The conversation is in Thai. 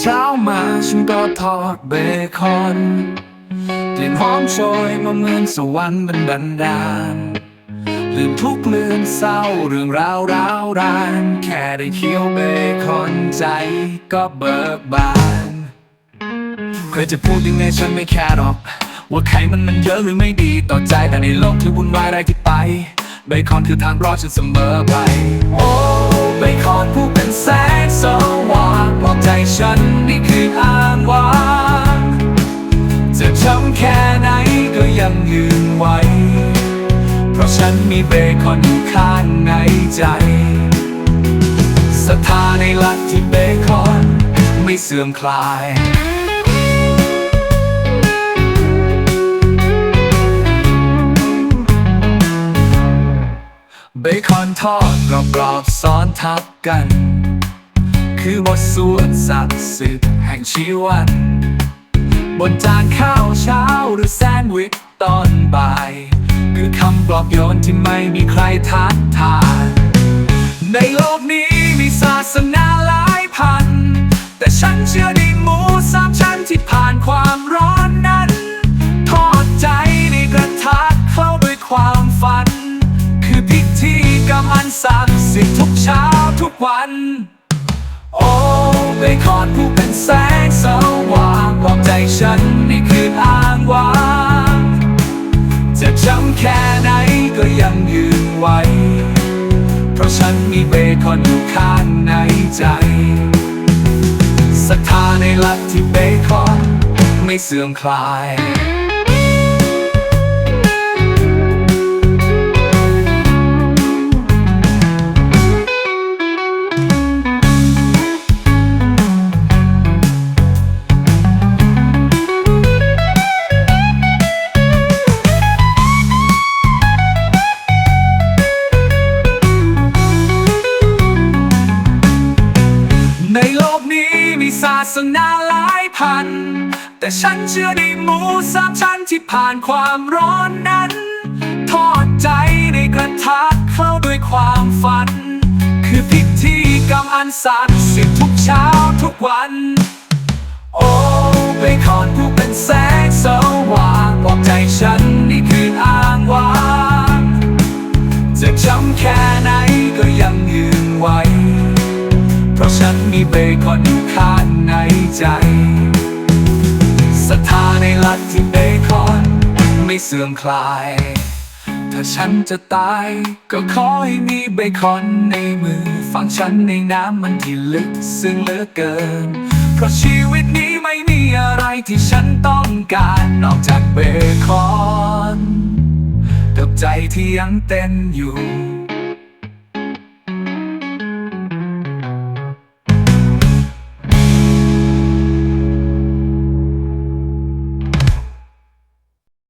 เช้ามาฉันก็ทอดเบคอนกลิ่นหอมโชยมาเหมือนสวรรค์บันดาลดานลืมทุกข์ลืมเศร้าเรื่องราวร้าวราน แค่ได้เคี้ยวเบคอนใจก็เบิกบานเคยจะพูดยังไงฉันไม่แคร์หรอก ว่าใครมันมันเยอะหรือไม่ดีต่อใจแต่ในโลกที่วุ่นวายไรที่ไป เบคอนคือทางรอดฉันเสมอไปโอ้ เบคอนผู้เป็นแสงสว่างมองใจฉันนี่คืออ้างว้างจะช้ำแค่ไหนก็ยังยืนไหวเพราะฉันมีเบคอนอยู่ข้างในใจศรัทธาในลัทธิเบคอนไม่เสื่อมคลาย อนทอดกรอบๆซ้อนทับกัน คือบทสวดสัตว์สิทธิ์แห่งชีวัน บนจานข้าวเช้าหรือแซนด์วิชตอนบ่าย คือคำปลอบโยนที่ไม่มีใครทัดทาน ศักดิ์สิทธิ์ทุกเช้าทุกวัน โอ้เบคอนผู้เป็นแสงสว่างบอกใจฉันนี่คืออ้างว้างจะจำแค่ไหนก็ยังยืนไหวเพราะฉันมีเบคอนอยู่ข้างในใจศรัทธาในลัทธิเบคอนไม่เสื่อมคลาย สนาหลายพัน แต่ฉันเชื่อในหมูสามชั้นที่ผ่านความร้อนนั้น ทอดใจในกระทะเข้าด้วยความฝัน คือพิธีกรรมอันศักดิ์สิทธิ์ทุกเช้าทุกวัน โอ้เบคอนผู้เป็นแสงสว่างบอกใจฉันนี่คืออ้างว้างจะจำแค่ไหนก็ยังยืนไหวเพราะฉันมีเบคอนอยู่ข้าง ในใจศรัทธาในลัทธิเบคอน ไม่เสื่อมคลาย ถ้าฉันจะตาย ก็ขอให้มีเบคอนในมือ ฝังฉันในน้ำมันที่ลึกซึ้งเหลือเกิน เพราะชีวิตนี้ไม่มีอะไรที่ฉันต้องการนอกจากเบคอนกับใจที่ยังเต้นอยู่